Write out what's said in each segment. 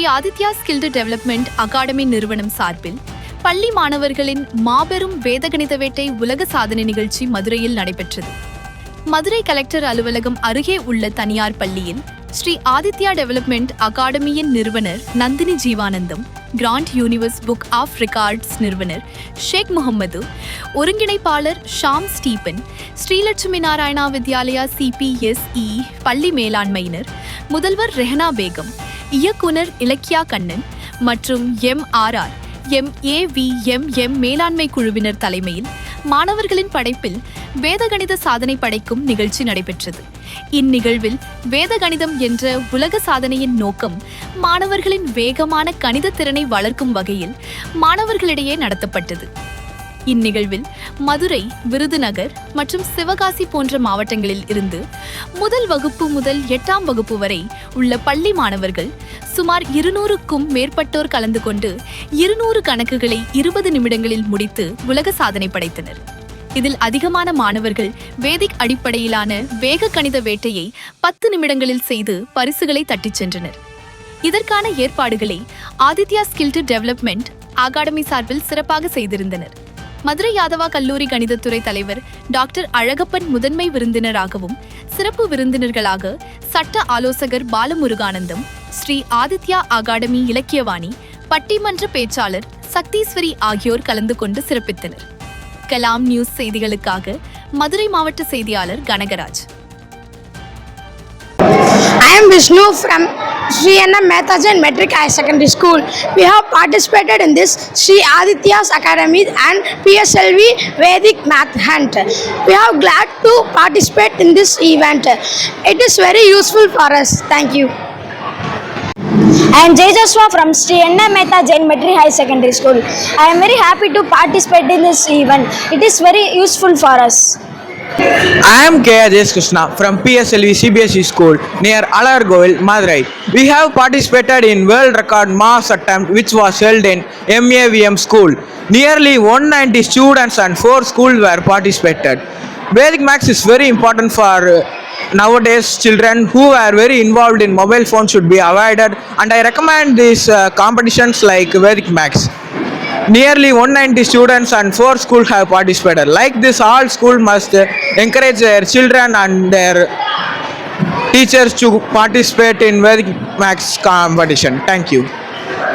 Shri Aditya skilled development academy நிறுவனம் சார்பில் பள்ளி மாணவர்களின் மாபெரும் வேதகணித வேட்டை உலக சாதனை நிகழ்ச்சி மதுரையில் நடைபெற்றது. மதுரை கலெக்டர் அலுவலகம் அருகே உள்ள தனியார் பள்ளியில் ஸ்ரீ ஆதித்யா டெவலப்மெண்ட் அகாடமியின் நிறுவனர் Nandini Jeevanandam grand universe book of records நிறுவனர் ஷேக் முகமது ஒருங்கிணைப்பாளர் ஷாம் ஸ்டீபன் ஸ்ரீலட்சுமி நாராயணா வித்யாலயா சிபிஎஸ்இ பள்ளி மேலாண்மையினர் முதல்வர் ரெஹனா பேகம் இயக்குனர் இலக்கியா கண்ணன் மற்றும் எம்ஆர்ஆர் எம் ஏவிஎம் எம் மேலாண்மை குழுவினர் தலைமையில் மாணவர்களின் படைப்பில் வேதகணித சாதனை படைக்கும் நிகழ்ச்சி நடைபெற்றது. இந்நிகழ்வில் வேதகணிதம் என்ற உலக சாதனையின் நோக்கம் மாணவர்களின் வேகமான கணித திறனை வளர்க்கும் வகையில் மாணவர்களிடையே நடத்தப்பட்டது. இந்நிகழ்வில் மதுரை விருதுநகர் மற்றும் சிவகாசி போன்ற மாவட்டங்களில் இருந்து முதல் வகுப்பு முதல் எட்டாம் வகுப்பு வரை உள்ள பள்ளி மாணவர்கள் சுமார் இருநூறுக்கும் மேற்பட்டோர் கலந்து கொண்டு இருநூறு கணக்குகளை இருபது நிமிடங்களில் முடித்து உலக சாதனை படைத்தனர். இதில் அதிகமான மாணவர்கள் வேதிக் அடிப்படையிலான வேக கணித வேட்டையை பத்து நிமிடங்களில் செய்து பரிசுகளை தட்டிச் சென்றனர். இதற்கான ஏற்பாடுகளை ஆதித்யா ஸ்கில்டு டெவலப்மெண்ட் அகாடமி சார்பில் சிறப்பாக செய்திருந்தனர். மதுரை யாதவா கல்லூரி கணிதத்துறை தலைவர் டாக்டர் அழகப்பன் முதன்மை விருந்தினராகவும் சிறப்பு விருந்தினர்களாக சட்ட ஆலோசகர் பாலமுருகானந்தம் ஸ்ரீ ஆதித்யா அகாடமி இலக்கியவாணி பட்டிமன்ற பேச்சாளர் சக்தீஸ்வரி ஆகியோர் கலந்து கொண்டு சிறப்பித்தனர். கலாம் நியூஸ் செய்திகளுக்காக மதுரை மாவட்ட செய்தியாளர் Kanagaraj. I am Vishnu from Sri Anna Metric High Secondary School. We have participated in this Sri Aditya's Academy and PSLV Vedic Math Hunt. We are glad to participate in this event. It is very useful for us. Thank you. I am Jay Joshua from Sri Anna Mehta Jain Metri High Secondary School. I am very happy to participate in this event. It is very useful for us. I am K. Ajesh Krishna from PSLV CBSE School near Alargovil, Madurai. We have participated in world record mass attempt which was held in MAVM school. Nearly 190 students and 4 schools were participated. Vedic Max is very important for uh, nowadays children who are very involved in mobile phone should be avoided and I recommend these uh, competitions like Vedic Max. Nearly 190 students and 4 schools have participated. Like this, all schools must uh, encourage their children and their teachers to participate in Vedic Max competition. Thank you.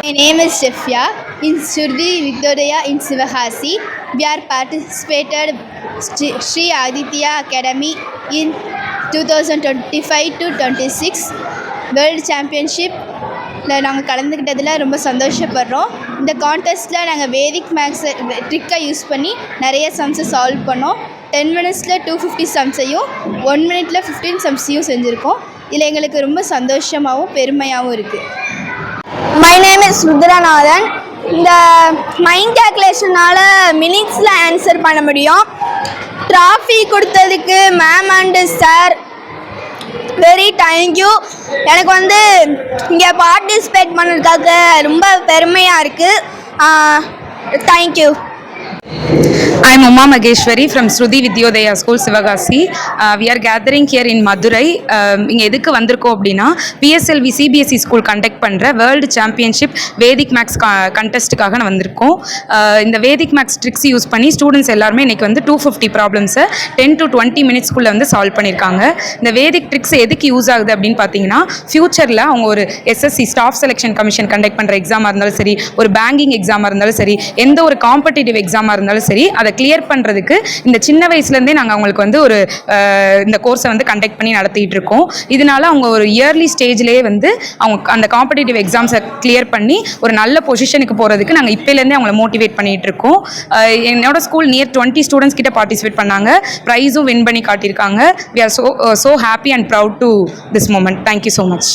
My name is Shefya in Surdi Victoria in Sivahasi. We are participated Sri Sri Aditya Academy in 2025 to 26 World Championship நாங்கள் கலந்துக்கிட்டதில் ரொம்ப சந்தோஷப்படுறோம் இந்த கான்டெஸ்ட்டில் நாங்கள் வேதிக் மேக்ஸை ட்ரிக்கை use பண்ணி நிறைய சம்ஸை solve பண்ணோம். டென் மினிட்ஸில் டூ ஃபிஃப்டி சம்ஸையும் ஒன் மினிட்ல ஃபிஃப்டீன் சம்ஸையும் செஞ்சுருக்கோம். இதில் எங்களுக்கு ரொம்ப சந்தோஷமாகவும் பெருமையாகவும் இருக்குது மை நேம் இஸ் ருத்ரநாதன் இந்த மைண்ட் கேல்குலேஷனால் மினிட்ஸில் ஆன்சர் பண்ண முடியும். ட்ராஃபி கொடுத்ததுக்கு ma'am and sir very thank you எனக்கு வந்து இங்கே பார்ட்டிசிபேட் பண்ணுறதுக்காக ரொம்ப பெருமையாக இருக்குது thank you I'm Uma Mageshwari from from Vidyodaya School, Sivagasi. Uh, we are gathering here in Madurai. Um, இங்கே எதுக்கு வந்திருக்கோம் அப்படின்னா பிஎஸ்எல்வி சிபிஎஸ்சி ஸ்கூல் கண்டக்ட் பண்ணுற வேர்ல்டு சாம்பியன்ஷிப் வேதிக் மேக்ஸ் கண்டெஸ்ட்டுக்காக நான் வந்திருக்கோம் uh, இந்த வேதிக் மேக்ஸ் ட்ரிக்ஸ் யூஸ் பண்ணி ஸ்டூடெண்ட்ஸ் எல்லாருமே இன்றைக்கி வந்து டூ ஃபிஃப்டி ப்ராப்ளம்ஸை டென் டு டுவெண்ட்டி மினிட்ஸ்க்குள்ளே வந்து சால்வ் பண்ணியிருக்காங்க இந்த வேதிக் ட்ரிக்ஸ் எதுக்கு யூஸ் ஆகுது அப்படின்னு பார்த்தீங்கன்னா ஃப்யூச்சரில் அவங்க ஒரு SSC staff selection commission conduct பண்ணுற எக்ஸாமாக இருந்தாலும் சரி ஒரு பேங்கிங் எக்ஸாமாக இருந்தாலும் சரி எந்த ஒரு காம்படிட்டிவ் எக்ஸாமாக இருந்தாலும் சரி அதை கிளியர் பண்ணுறதுக்கு இந்த சின்ன வயசுலேருந்தே நாங்கள் அவங்களுக்கு வந்து ஒரு இந்த கோர்ஸை வந்து கண்டக்ட் பண்ணி நடத்திட்டு இருக்கோம். இதனால அவங்க ஒரு இயர்லி ஸ்டேஜ்லேயே வந்து அவங்க அந்த காம்படிட்டிவ் எக்ஸாம்ஸை கிளியர் பண்ணி ஒரு நல்ல பொசிஷனுக்கு போகிறதுக்கு நாங்கள் இப்போலேருந்தே அவங்கள மோட்டிவேட் பண்ணிட்டு இருக்கோம். என்னோட ஸ்கூல் நியர் டுவெண்ட்டி ஸ்டூடெண்ட்ஸ் கிட்ட பார்ட்டிசிபேட் பண்ணாங்க. ப்ரைஸும் வின் பண்ணி காட்டியிருக்காங்க. We are so so happy and proud to this moment thank you so much